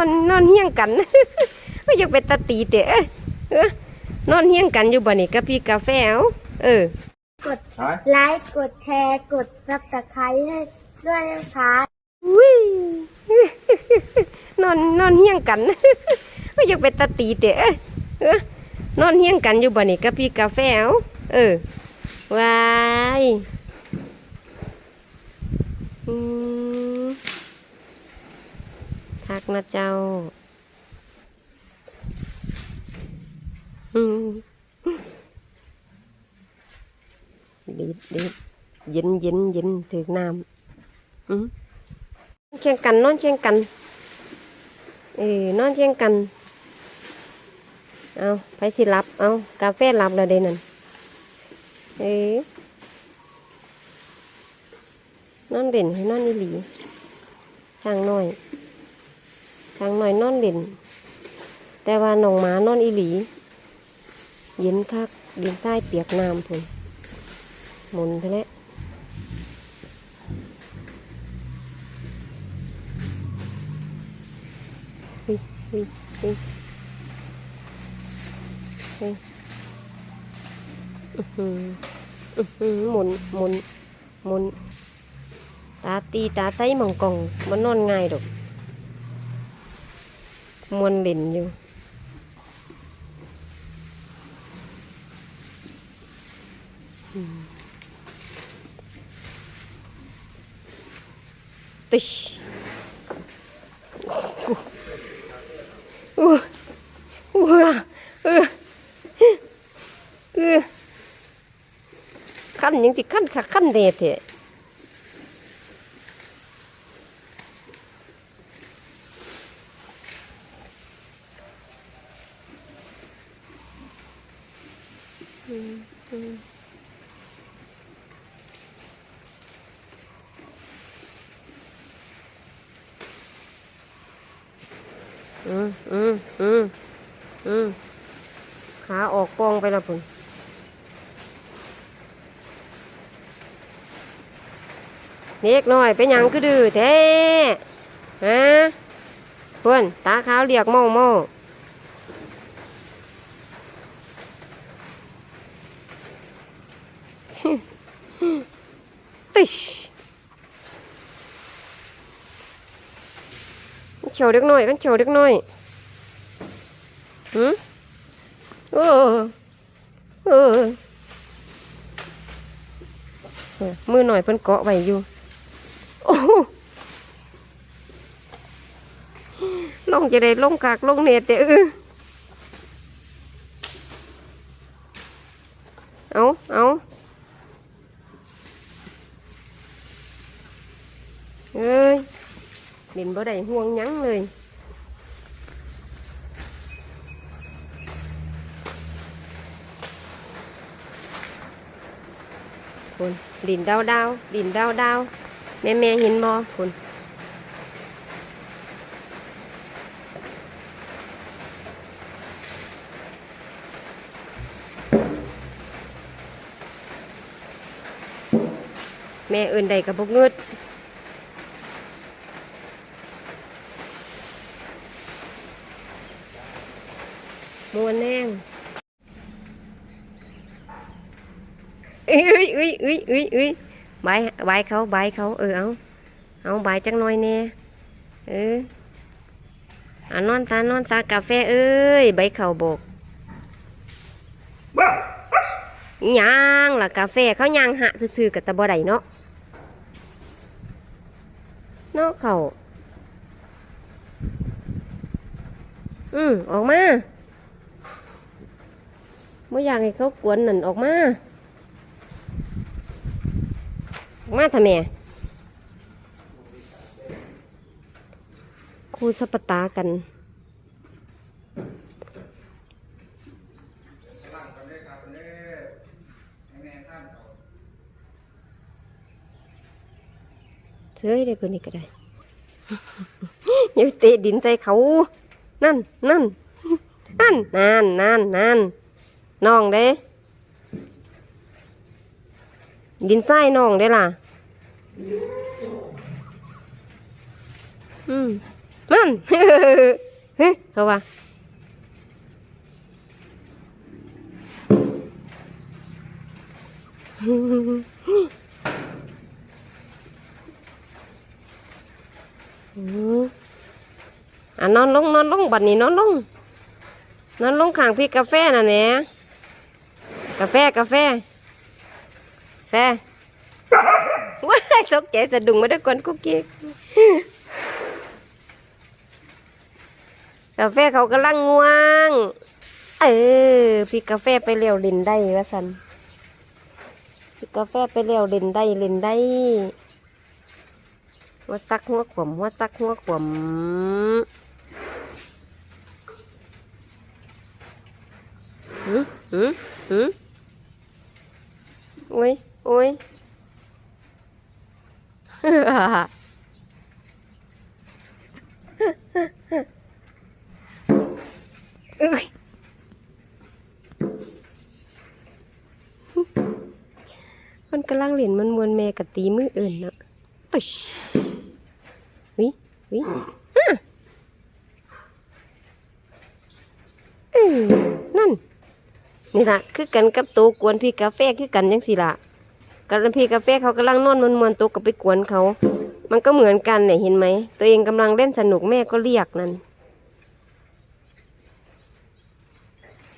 อนนอนเฮี้ยงกันก็อยากเป็นตาตีเตะเอ้ยเอ้ยนอนเฮี้ยงกันอยู่บ่นี่กับพี่กาแฟเอาเออกดฮะไลค์กดแชร์กดซับสไครต์ให้ด้วยนะคะอุ้ยนอนนอนเฮี้ยงกันก็อยากเป็นตาตีเตะเอ้ยเอ้ยนอนเฮี้ยงกันอยู่บ่นี่กับพี่กาแฟเอาเออวายอืม ทักนะเจ้า อืมดีดดีดเย็นเย็นเย็นถึกน้ำอืมเชียงกันนอนเชียงกัน เออนอนเชียงกัน เอาไปสิรับ เอากาแฟรับแล้วเดนั่นเอ้ยนอนเด่นให้นอนอีหลีช่างน้อย ช่างน้อยนอนเด่นแต่ว่าน้องหมานอนอีหลี เย็นคักดินใต้เปียกน้ำพุ่นหมุนไปแล้วเฮ้ยเฮ้ยเฮ้ยเฮ้ยอื้อหืออื้อหือหมุนหมุนหมุนตาตีตาใสหมองกองมันนอนง่ายดอก มวนเล่นอยู่ติชอู้อู้เออเออขั้นยังสิขั้นค่ะขั้นเดะเถอะ อืมอืมอืมอืมขาออกปองไปละพุ่นเล็กน้อยเป็นยังคือดื้อแท้ฮะเพื่อนตาขาวเรียกโม่โม่ติ ชเฉียวเล็กน้อยกันเฉียวเล็กน้อยหืมเออเออมือหน่อยเพิ่นเกาะไว้อยู่โอ้โหลงจะได้ลงกากลงเน็ตเด้อเออเอาเอาเอ้ยเล่น บ่ได้ห่วงหยังเลยคุณดินดาวดาวดินดาวดาวแม่แม่เห็นบ่คุณแม่เอื่นใดกับบกเงืด มวนแน่งเอ้ยเอ้ยเอ้ยเอ้ยเอ้ยใบายบเขาใบเขาเออเอาเอาใบจังหน่อยแน่เอออ่านอนตานอนตากาแฟเอ้ยใบเขาโบกอิหยังล่ะกาแฟเขาย่างหะซื่อๆกับตะบ่ไดเนาะเนาะเขาอืมออกมา ไม่อยากให้เขากวนนั่นออกมามาทำไมครูสปตากันเฉยได้เพื่อนนี่ก็ได้อย่าเตะดินใส่เขา นั่น นั่น นั่น นั่น นั่นนั่น น้องเด้ดินทรายน้องได้ล่ะ อืมมั่นเฮ้ยเขาว่าอืมอะนอนลงนอนลงบัดนี้นอนลงนอนลงข้างพี่กาแฟน่ะแหน่ กาแฟกาแฟแฟว้ายตกใจสะดุ้งมาด้วยก่อนกุ๊กกิ๊กกาแฟเขากำลังง่วง เออ พี่กาแฟไปเลี้ยวล่นได้ละสันพี่กาแฟไปเลี้ยวล่นได้ล่นได้หัว่าซักหัวขวมหัว่าซักหัวขวมหืมหืมหืม อุ้ยโอ้ยเอ้ยมันกำลังเล่นมันมวนแม่กับตีมืออื่นเนาะตึชวิวิอะเออนั่น นี่ละคือกันกับโตกวนพี่กาแฟคือกันยังสิละกันพี่กาแฟเขากำลังนอนมวนมวนๆตัวกับไปกวนเขา มันก็เหมือนกันเนี่ยเห็นไหม ตัวเองกำลังเล่นสนุกแม่ก็เรียกนั่น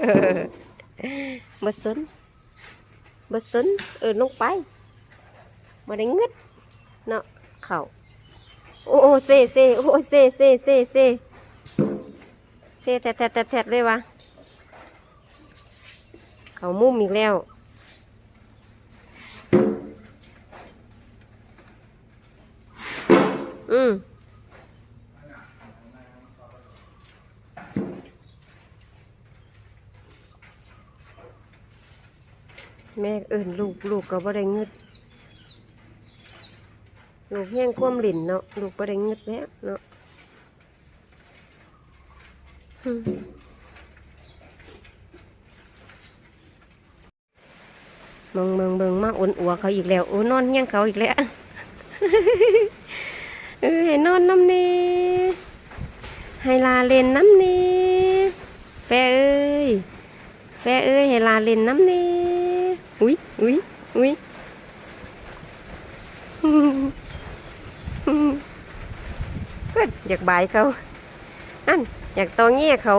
เออบสนบสนเออลงไปมาได้งึดเนาะเข่าโอ้โอ้เซเซโอ้เซ่เซ่เซ่เซเซแทดแทดแทดแทดเลยวะ เขามุมอีกแล้ว อืมแม่เอินลูกลูกก็บ่ได้เงึด ลูกแห้งความหลินเนาะลูกบ่ได้เงึดแล้วเนาะ อืมมองเบิงเบิงมาอ้นอัวเขาอีกแล้วโอ้นอนเฮี้ยงเขาอีกแล้วเออให้นอนน้ำนี่ให้ลาเล่นน้ำนี่แฟเอ้ยแฟเอ้ยให้ลาเล่นน้ำนี่อุ้ยอุ้ยอุ้ยเพื่อนอยากบายเขาอันอยากตองเงี้ยเขา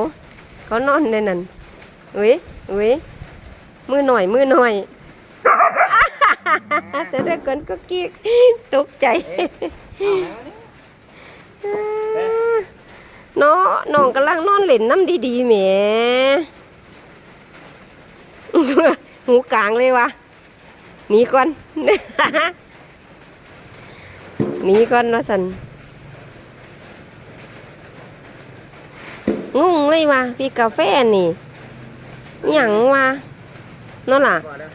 เขานอนในนั้นอุ้ยอุ้ยมือหน่อยมือหน่อย แต่เด็กคนก็เกียกตกใจเนาะน้องกำลังนอนเล่นน้ำดีๆแหมหูกลางเลยวะหนีก่อนหนีก่อนว่าสันงงเลยวะพี่กาแฟนี่อหย่างวะนั่นล่ะ ก่อนแล้ว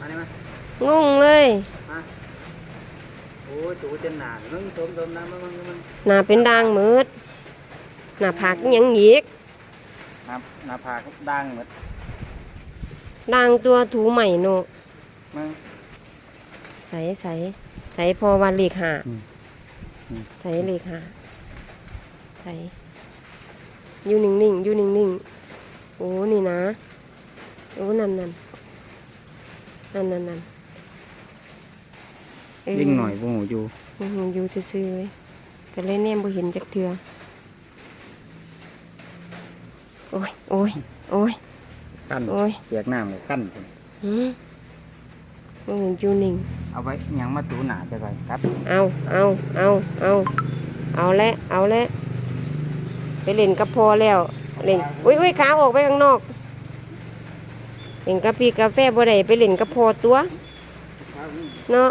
อันนี้มา งงเลยมาโอ้ยตูเจนหนามึงสมสมน้ำมึงมึงมึงหน้าเป็นด่างมืดหน้าผากอิหยังหยีกหน้าหน้าผากดังหมดด่างตัวถูใหม่โนมึงใสใสใสพอวันเลขหาอืมอืมใสเลขหาใสอยู่นิ่งๆอยู่นิ่งๆโอ้นี่นะโอ้นั่นนั่นนั่นนั่นนั่น เยิ่งหน่อยพวกหูอยู่โอ้โหอยู่ซื่อๆเลยก็เลยแนมบ่เห็นจักเทือโอ้ยโอ้ยโอ้ย กั้นโอ้ย เปียกน้ำกับกั้นพุ่นหืมบ่เห็นอยู่นิ่ง เอาไว้หยังมาตูหนาจะไปครับเอาเอาเอาเอาเอาแล้วเอาแล้วไปเล่นกับพอแล้วเล่นอุ้ยอุ้ยขาออกไปข้างนอกเล่นกับพี่กาแฟบ่ได้ไปเล่นกับพอตัวเนาะ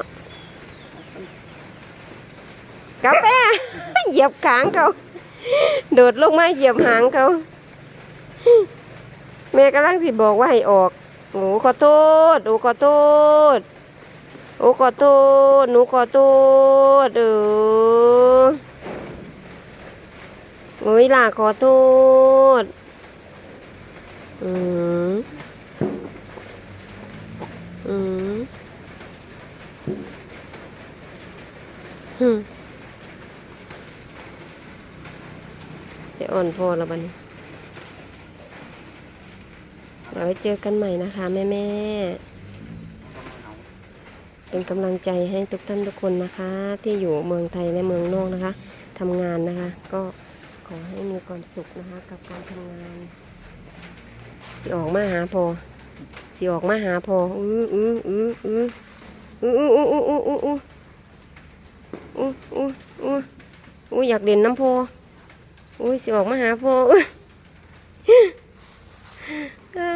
กาแฟเหยียบขางเขาโดดลงมาเหยียบหางเขาแม่กำลังสิบอกว่าให้ออกโอ้ขอโทษโอ้ขอโทษโอ้ขอโทษหนูขอโทษเออโอ้ยล่ะขอโทษอืมอืมหึ ได้ อ่อนพอแล้วบัดนี้เดี๋ยวไว้เจอกันใหม่นะคะ แม่แม่เป็นกำลังใจให้ทุกท่านทุกคนนะคะ ที่อยู่เมืองไทยและเมืองนอกนะคะทำงานนะคะ ก็ขอให้มีความสุขนะคะ กับการทำงานสิออกมาหาพอสิออกมาหาพออืออืออืออืออืออืออืออืออืออืออืออืออืออืออุ้ยอยากเด่นน้ำพอ อุ้ยสิออกมาหาพออุ้ยอ้า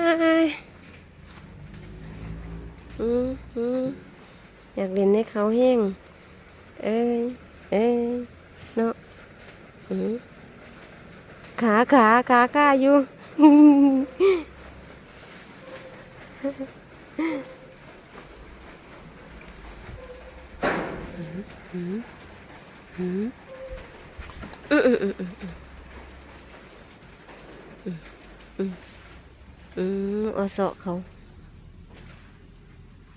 ยากเด่นให้เขาแห้งเอ้ยเอ้ยเนาะขาขาขาข้าอยู่อืมอืมอืมอืมอืมอืม อืมอืมเอาเสาะเขา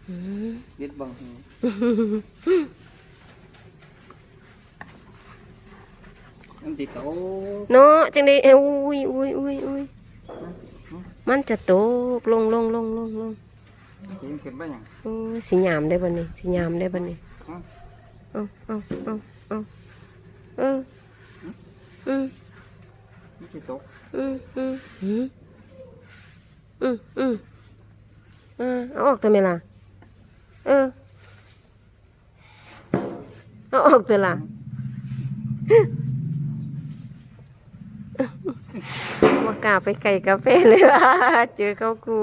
อืมยึดบังหูมันติดโตเนาะจังได้เอ้ยอุ้ยอุ้ยอุ้ยอุ้ยมันจะตกลงลงลงลงลงเห็นเข็มไปยังโอ้ยสิยามได้บ่นี่สิยามได้บ่นี่อ๋อเอาเอาเอาเอาเอออืม มันติดโตอืมอืมอืมอืมอืมอ่าเอาออกตัวไหมล่ะเออเอาออกตัวล่ะมากล้าไปไก่กาแฟเลยว่ะเจอเขากู